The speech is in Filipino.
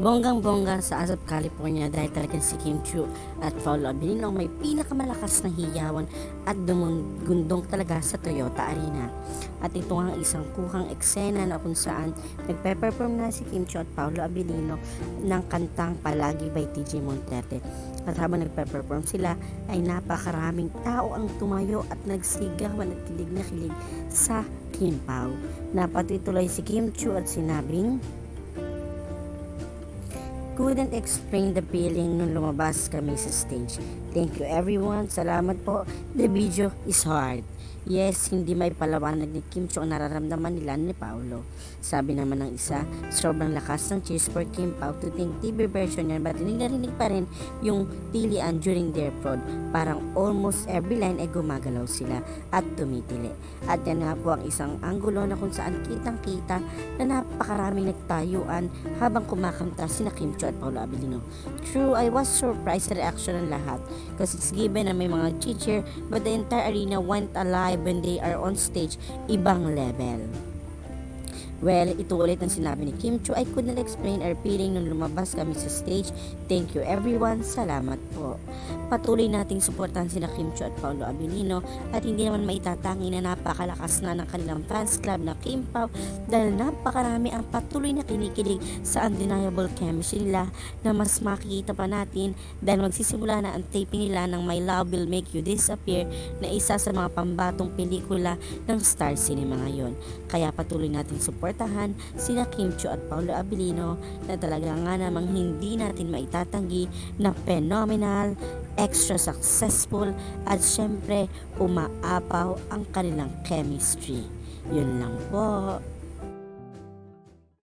Bonggang-bongga sa Asap, California dahil talagang si Kim Chu at Paolo Abilino may pinakamalakas na hiyawan at dumugundong talaga sa Toyota Arena. At ito ang isang kuhang eksena na kung saan nagpe-perform na si Kim Chu at Paolo Abilino ng kantang Palagi by TJ Monterte. At habang nagpe-perform sila ay napakaraming tao ang tumayo at nagsigawan at kilig na kilig sa Kim Pao. Napatituloy si Kim Chu at sinabing, couldn't explain the feeling nung lumabas kami sa stage. Thank you everyone. Salamat po. The video is hard. Yes, hindi may palawanag ni Kim Cho ang nararamdaman nila ni Paolo. Sabi naman ng isa, sobrang lakas ng cheers for Kim Pao to think TV version yan but narinig pa rin yung tilian during their prod. Parang almost every line ay gumagalaw sila at tumitili. At yan nga po ang isang anggulo na kung saan kitang kita na napakaraming nagtayuan habang kumakanta sina Kim Cho at Paolo Abilino. True, I was surprised sa reaction ng lahat because it's given na may mga cheer but the entire arena went alive when they are on stage, ibang level. Well, ito ulit ang sinabi ni Kim Chu. I could not explain our feeling nung lumabas kami sa stage. Thank you everyone. Salamat po. Patuloy nating suportahan sina Kim Chu at Paolo Abilino at hindi naman maitatangi na napakalakas na ng kanilang fans club na Kim Pao dahil napakarami ang patuloy na kinikilig sa undeniable chemistry nila na mas makikita pa natin dahil magsisimula na ang taping nila ng My Love Will Make You Disappear na isa sa mga pambatong pelikula ng Star Cinema ngayon. Kaya patuloy natin suportahan sina Kim Chu at Paolo Abilino na talaga nga namang hindi natin maitatanggi na phenomenal, extra successful at syempre umaapaw ang kanilang chemistry. Yun lang po.